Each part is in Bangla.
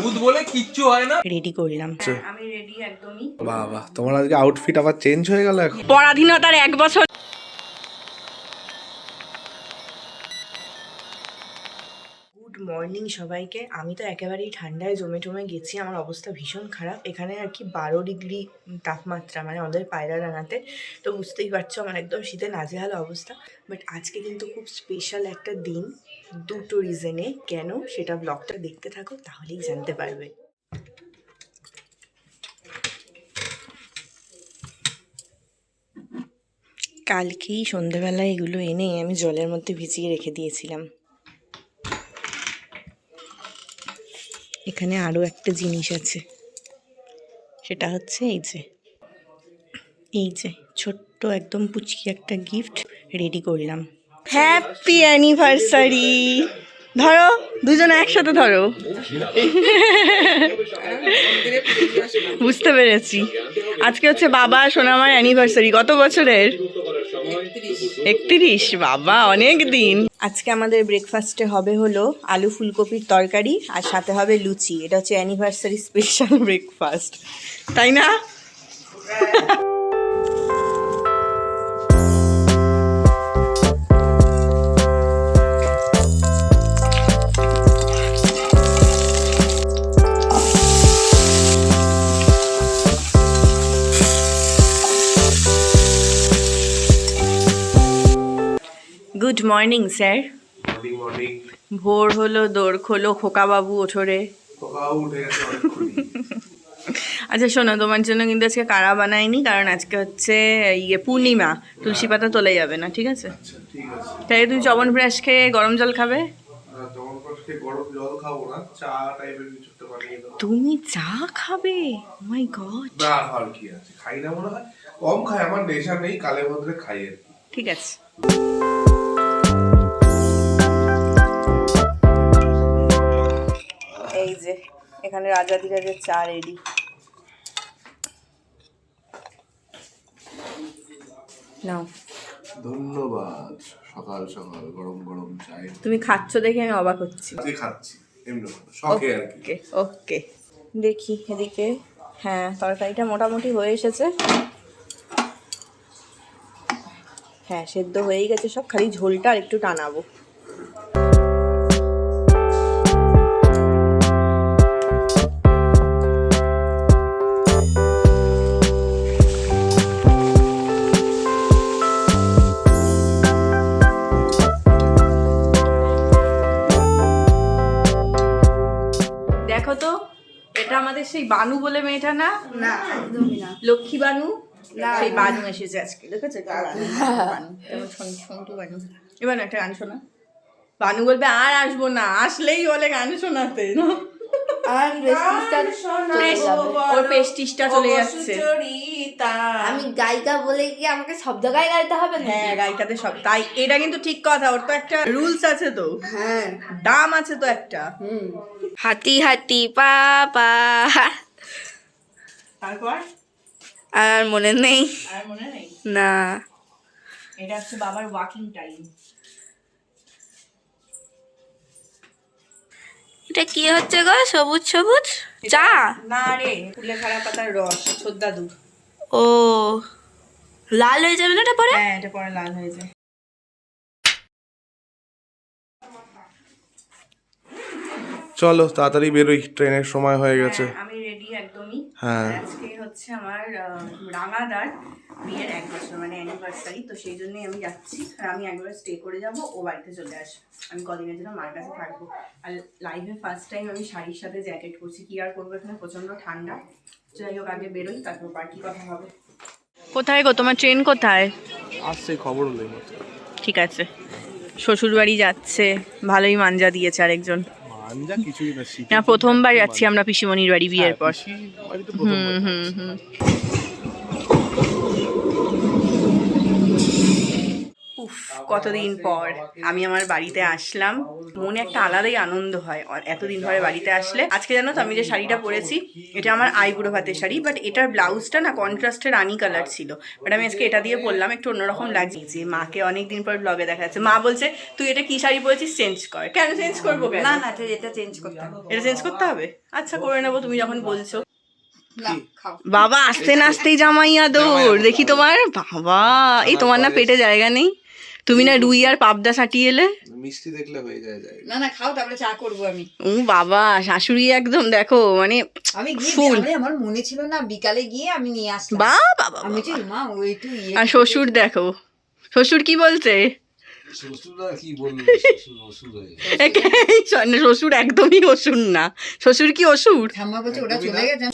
দুধ বলে কিচ্ছু হয় না। রেডি করলাম। আমি রেডি একদমই। বাহ বাহ। তোমার আজকে আউটফিট আবার চেঞ্জ হয়ে গেল এখন? পরাধীনতার এক বছর মর্নিং সবাইকে। আমি তো একেবারেই ঠান্ডায় জমে টমে গেছি, আমার অবস্থা ভীষণ খারাপ। এখানে আর কি বারো ডিগ্রি তাপমাত্রা মানে আমাদের পায়রা ডাঙাতে তো বুঝতেই পারছ আমার একদম শীতে নাজেহাল অবস্থা। বাট আজকে কিন্তু খুব স্পেশাল একটা দিন দুটো রিজনে কেন? সেটা ব্লগটা দেখতে থাকো, তাহলেই জানতে পারবে। কালকেই সন্ধেবেলায় এগুলো এনে আমি জলের মধ্যে ভিজিয়ে রেখে দিয়েছিলাম। এখানে আরও একটা জিনিস আছে। সেটা হচ্ছে এই যে এই যে ছোট্ট একদম পুচকি একটা গিফট রেডি করলাম। হ্যাপি অ্যানিভার্সারি ধরো, দুজনে একসাথে ধরো। বুঝতে পেরেছি। আজকে হচ্ছে বাবা সোনামার অ্যানিভার্সারি কত বছরের। একত্রিশ, বাবা, অনেক দিন। আজকে আমাদের ব্রেকফাস্টে হবে হলো আলু ফুলকপির তরকারি আর সাথে হবে লুচি। এটা হচ্ছে অ্যানিভার্সারি স্পেশাল ব্রেকফাস্ট তাই না? মর্নিং স্যার মর্নিং মর্নিং ভোর হলো দৌড় খোলো খোকাবাবু ওঠরে। আচ্ছা শোনো তোমার জন্য কিন্তু আজকে কারা বানাইনি কারণ আজকে হচ্ছে ইয়ে পূর্ণিমা। তুলসী পাতা তোলা যাবে না ঠিক আছে? আচ্ছা তাই তুমি চবন ব্রাশ খেয়ে গরম জল খাবে? তুমি চা খাবে? মাই গড না আর কি আছে? খাই না মনে হয়? কম খাই আমার নেশা নেই কালে খাই ঠিক আছে। এখানে রাজা ধীরাজের চা রেডি নাও। ধন্যবাদ। সকাল সকাল গরম গরম চাই তুমি খাচ্ছ দেখে আমি অবাক হচ্ছি। আজকে খাচ্ছি এমনি শখে আর কি। ওকে ওকে। দেখি এদিকে হ্যাঁ তরকারিটা মোটামুটি হয়ে এসেছে। হ্যাঁ সেদ্ধ হয়েই গেছে সব খালি ঝোলটা আর একটু টানাবো। সেই বানু বলে মেয়েটা না? না একদমই না। লক্ষ্মী বানু? সেই বানু এসেছে আজকে দেখেছ? বানু বানু। এবার একটা গান শোনা। বানু বলবে আর আসব না আসলেই বলে গান শোনাতে। না? আর ওর পেস্টিসটা চলে যাচ্ছে। আমি গায়িকা বলে কি আমাকে সব জায়গায় গাইতে হবে হ্যাঁ গায়িকাদের সব। তাই এটা কিন্তু ঠিক কথা ওর তো একটা রুলস আছে তো। হ্যাঁ। দাম আছে তো একটা। হুম। হাতি হাতি পা পা তারপর? আর মনে নেই। আর মনে নেই? না। এটা হচ্ছে বাবার ওয়াকিং টাইম এটা কি হচ্ছে গো? সবুজ সবুজ? চা? না রে ফুলে খারাপ পাতার রস ছোদ্দা দুধ। ও। লাল হয়ে যাবে না এটা পরে? হ্যাঁ এটা পরে লাল হয়ে যায় চলো তাড়াতাড়ি বেরোই ট্রেনের সময় হয়ে গেছে। হ্যাঁ, আমি রেডি একদমই। হ্যাঁ। আজকে হচ্ছে আমার রাঙাদার বিয়ের এক বছর মানে অ্যানিভার্সারি তো সেই জন্যই আমি যাচ্ছি। আর আমি একবার স্টে করে যাব ও বাড়িতে চলে আসবে। আমি কদিনের জন্য মার কাছে থাকব। আর লাইফে ফার্স্ট টাইম আমি শাড়ির সাথে জ্যাকেট করছি কি আর করব এখানে? প্রচণ্ড ঠান্ডা। যাই হোক আগে বেরোই তারপর বাকি কথা হবে। কোথায় গো? তোমার ট্রেন কোথায়? আসছে খবর নেই ঠিক আছে। শ্বশুর বাড়ি যাচ্ছে ভালোই মাঞ্জা দিয়েছে আরেকজন। কিছুই না না প্রথমবার যাচ্ছি আমরা পিসিমণির বাড়ি বিয়ের পর। বাড়িতে হুম হুম হুম। উফ কতদিন পর। আমি আমার বাড়িতে আসলাম। মনে একটা আলাদাই আনন্দ হয় আর এতদিন পরে বাড়িতে আসলে। আজকে জানো তো আমি যে শাড়িটা পরেছি এটা আমার আইবুড়ো ভাতের শাড়ি বাট এটার ব্লাউজটা না কন্ট্রাস্টে রানি কালার ছিল। বাট আমি আজকে এটা দিয়ে পরলাম একটু অন্যরকম লাগিয়েছি মাকে অনেক দিন পর ব্লগে দেখা যাচ্ছে। মা বলছে তুই এটা কি শাড়ি পরেছিস? চেঞ্জ কর। কেন চেঞ্জ করব না না এটা চেঞ্জ করতে হবে। এটা চেঞ্জ করতে হবে? আচ্ছা করে নেব তুমি যখন বলছো। বাবা আসতে না আসতেই জামাইয়া দৌড় দেখি তোমার। বাবা এই তোমার না পেটে জায়গা নেই। তুমি না রুই আর পাবদা সাটিয়ে এলে? মিষ্টি দেখলে হয়ে যায় যায়। না না খাও তারপরে চা করব আমি। ও বাবা শাশুড়ি একদম দেখো মানে আমি গিয়ে ফুল। আমি আমার মনে ছিল না বিকালে গিয়ে আমি নিয়ে আসলাম। বা বাবা আমি যে মা ওই ইয়ে আর শ্বশুর দেখো শ্বশুর কি বলছে? শ্বশুর একদমই অসুর না। শ্বশুর কি অসুর? ঠাম্মা বলছে ওটা চলে গেছে।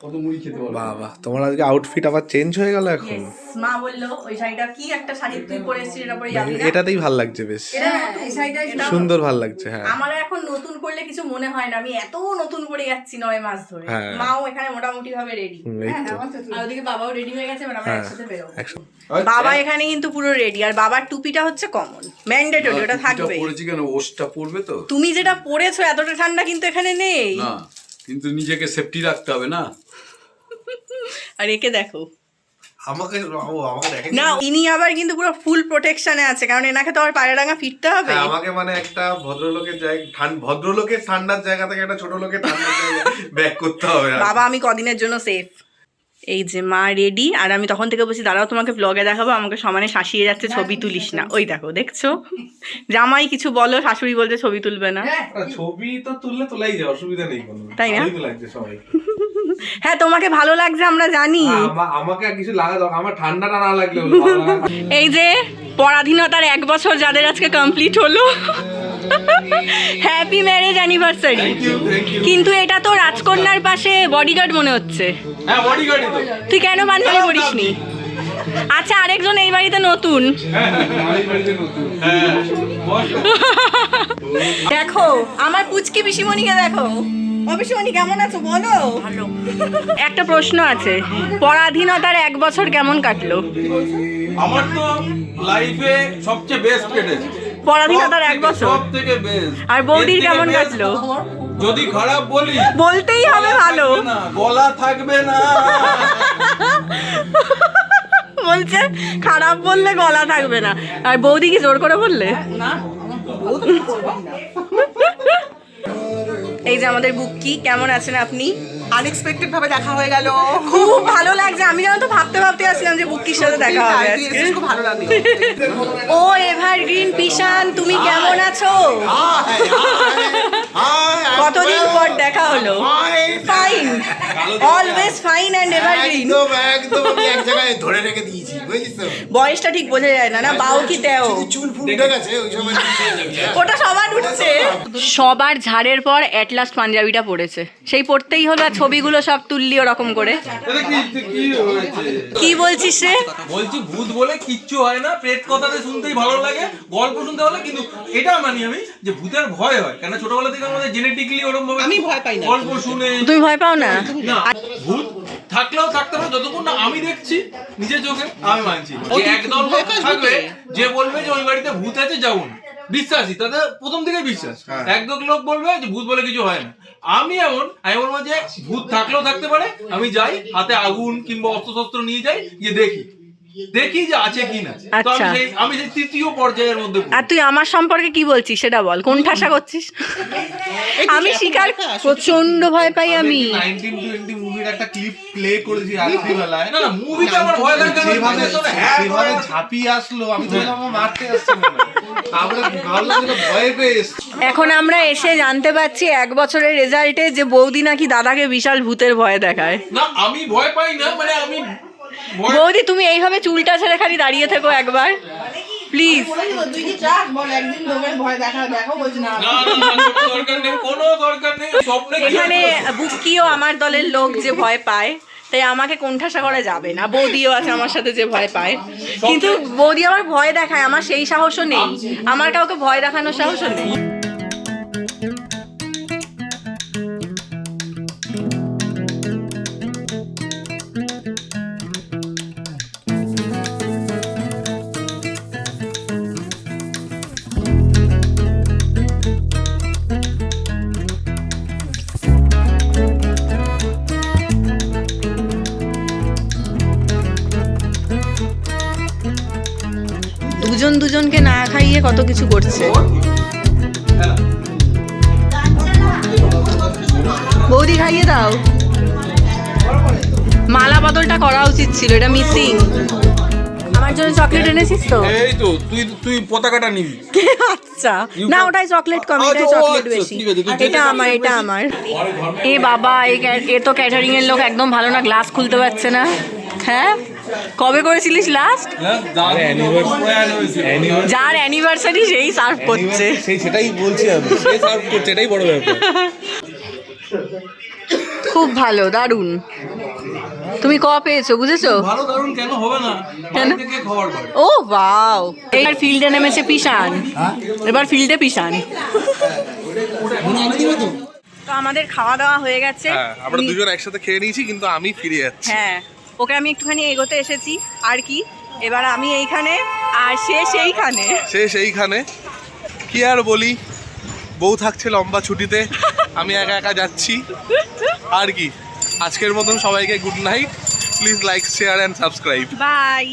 কত মুড়ি খেতে পারব? বাবা তোমার আজকে আউটফিট আবার চেঞ্জ হয়ে গেল এখন? মা বলল ওই শাড়িটা কি একটা শাড়ি তুই পরেছিস এটা পরে যাবি এটাতেই ভালো লাগছে বেশ। হ্যাঁ, এই শাড়িটা সুন্দর। ভালো লাগছে হ্যাঁ। আমার এখন নতুন করলে কিছু মনে হয় না আমি এত নতুন করে যাচ্ছি নয় মাস ধরে। হ্যাঁ। মাও এখানে মোটামুটি ভাবে রেডি আর ওদিকে বাবাও রেডি হয়ে গেছে এবার আমরা হ্যাঁ একসাথে বেরোবো। একশো বাবা এখানে কিন্তু পুরো রেডি আর বাবার টুপিটা হচ্ছে কমন ম্যান্ডেটরি ওটা থাকবে পরেছি কেন? ওষটা পড়বে তো? তুমি যেটা পরেছো এতটা ঠান্ডা কিন্তু এখানে নেই। না। কিন্তু নিজেকে সেফটি রাখতে হবে না। আর একে দেখো। আমাকে আমাকে দেখেন? না ইনি আবার কিন্তু পুরো ফুল প্রোটেকশনে আছে কারণ এনাকে তো আর পায়রাডাঙ্গা ফিরতে হবে। হ্যাঁ, আমাকে মানে একটা ভদ্রলোকের জায়গা ভদ্রলোকের ঠান্ডার জায়গা থেকে একটা ছোট লোকের ঠান্ডার জায়গা ব্যাক করতে হবে বাবা আমি কদিনের জন্য সেফ এই যে মা রেডি আর আমি তখন থেকে বলছি দাঁড়াও তোমাকে ব্লগে দেখাবো আমাকে সমানে শাসিয়ে যাচ্ছে ছবি তুলিস না। ওই দেখো দেখছ? জামাই কিছু বলো শাশুড়ি বলছে ছবি তুলবে না। ছবি তো তুললে তোলাই যায় অসুবিধা নেই কোনো। তাই না? হ্যাঁ তোমাকে ভালো লাগছে আমরা জানি। আমাকে আর কিছু লাগা দরকার আমার ঠান্ডাটা না লাগলে ভালো লাগা- এই যে পরাধীনতার এক বছর যাদের আজকে কমপ্লিট হলো। Happy marriage anniversary Thank you, thank you. কিন্তু এটা তো রাজকন্যার পাশে বডিগার্ড মনে হচ্ছে। হ্যাঁ বডিগার্ডই তো। তুই কেন পাঞ্জাবি পরিসনি আচ্ছা আরেকজন এই বাড়িতে নতুন। হ্যাঁ দেখো আমার পুচকি পিসিমণিকে দেখো। ও কেমন আছো? বলো। একটা প্রশ্ন আছে পরাধীনতার এক বছর কেমন কাটলো? আমার তো লাইফে সবচেয়ে বেস্ট কেটেছে। পরাধীনতার এক বছর। সব থেকে বেস্ট আর বৌদির কেমন কাটলো? যদি খারাপ বলি বলতেই হবে ভালো। গলা থাকবে না। বলছে খারাপ বললে গলা থাকবে না। আর বৌদি কি জোর করে বললে? এই যে আমাদের বুকি কেমন আছেন আপনি? আনএক্সপেক্টেড ভাবে দেখা হয়ে গেল। খুব ভালো লাগছে। আমি যেন তো ভাবতে ভাবতে আসলাম যে বুকির সাথে দেখা হবে। খুব ভালো লাগল। ও এভারগ্রিন পিশান তুমি কেমন আছো? কতদিন পর দেখা হলো? Fine always fine and evergreen একদম একদম আমি এক জায়গায় ধরে রেখে দিয়েছি বুঝেছিস তো? বয়সটা ঠিক বোঝা যায় না না? বাও কি তেও। চুল ফুল উঠে গেছে ওই সময় ওটা সবার উঠছে। সবার ঝাড়ের পর অ্যাট লাস্ট পাঞ্জাবিটা পড়েছে। সেই পড়তেই হলো আর ছবিগুলো সব তুললি ওরকম করে। কি কি হয়েছে? কি বলছিস রে বলছি ভূত বলে কিচ্ছু হয় না প্রেত কথাতে শুনতেই ভালো লাগে গল্প শুনতে ভালো কিন্তু এটা মানি আমি যে ভূতের ভয় হয়। কেন ছোটবেলা থেকে আমাদের জেনেটিক্যালি ওরকম ভাবে আমি ভয় পাই না। গল্প শুনে তুমি ভয় পাও না। ভূত থাকলেও থাকতে পারে যতক্ষণ না আমি দেখছি নিজের চোখে আমি মানছি। যে একদল লোক থাকবে যে বলবে যে ওই বাড়িতে ভূত আছে যাব না। বিশ্বাসী তাদের প্রথম থেকে বিশ্বাস। একদল লোক বলবে যে ভূত বলে কিছু হয় না। আমি এমন আমি বলব যে ভূত থাকলেও থাকতে পারে আমি যাই হাতে আগুন কিংবা অস্ত্র শস্ত্র নিয়ে যাই গিয়ে দেখি। দেখি যে আছে কিনা। তো আমি আচ্ছা। সেই আমি সেই তৃতীয় পর্যায়ের মধ্যে আর তুই আমার সম্পর্কে কি বলছিস সেটা বল কোন ঠাসা করছিস? আমি স্বীকার প্রচণ্ড ভয় পাই আমি 1920 মুভির একটা ক্লিপ প্লে করেছি রাত্রিবেলায়। না না মুভিটা আমার ভয় লাগে না যেভাবে হ্যাঁ যেভাবে ঝাঁপিয়ে আসলো আমি তো আমার মারতে আসছে তারপরে ভাবলো যে ভয় পেয়ে এখন আমরা এসে জানতে পারছি এক বছরের রেজাল্টে যে বৌদি নাকি দাদাকে বিশাল ভূতের ভয় দেখায়। না আমি ভয় পাই না মানে আমি বৌদি তুমি এইভাবে চুলটা ছেড়ে খালি দাঁড়িয়ে থেকো একবার। প্লিজ এখানে বুকিও আমার দলের লোক যে ভয় পায় তাই আমাকে কোণঠাসা করা যাবে না বৌদিও আছে আমার সাথে যে ভয় পায়। কিন্তু বৌদি আমার ভয় দেখায় আমার সেই সাহসও নেই। আমার কাউকে ভয় দেখানোর সাহসও নেই। দুজনকে না খাইয়ে কত কিছু করছে? বৌদি খাইয়ে দাও। মালা বদলটা করা উচিত ছিল এটা মিসিং আমার জন্য চকলেট এনেছিস তো? এই তো তুই তুই পতাকাটা নিবি। আচ্ছা। না ওটাই চকলেট কম আচ্ছা, এটাই চকলেট আচ্ছা, বেশি। এটা আমার এটা আমার। এ বাবা এই এ তো ক্যাটারিং এর লোক একদম ভালো না গ্লাস খুলতে পারছে না। হ্যাঁ? কবে করেছিলিস লাস্ট যার অ্যানিভার্সারি সেই সার্ভ করছে। সেই সেটাই বলছি আমি। সে সার্ভ করছে এটাই বড় ব্যাপার। খুব ভালো দারুণ। তুমি ক পেয়েছ বুঝেছ? ভালো দারুণ কেন হবে না? কেন? ও বাও এবার ফিল্ডে নেমেছে পিসান এবার ফিল্ডে পিসান তো? আমাদের খাওয়া দাওয়া হয়ে গেছে। হ্যাঁ আমরা দুজন একসাথে খেয়ে নিয়েছি কিন্তু আমি ফিরে যাচ্ছি। হ্যাঁ। ওকে আমি একটুখানি এগোতে এসেছি আর কি? এবার আমি এইখানে আর সে সেইখানে। সে সেইখানে। কি আর বলি? বউ থাকছে লম্বা ছুটিতে আমি একা একা যাচ্ছি। আর কি? আজকের মতন সবাইকে good night please like share and subscribe bye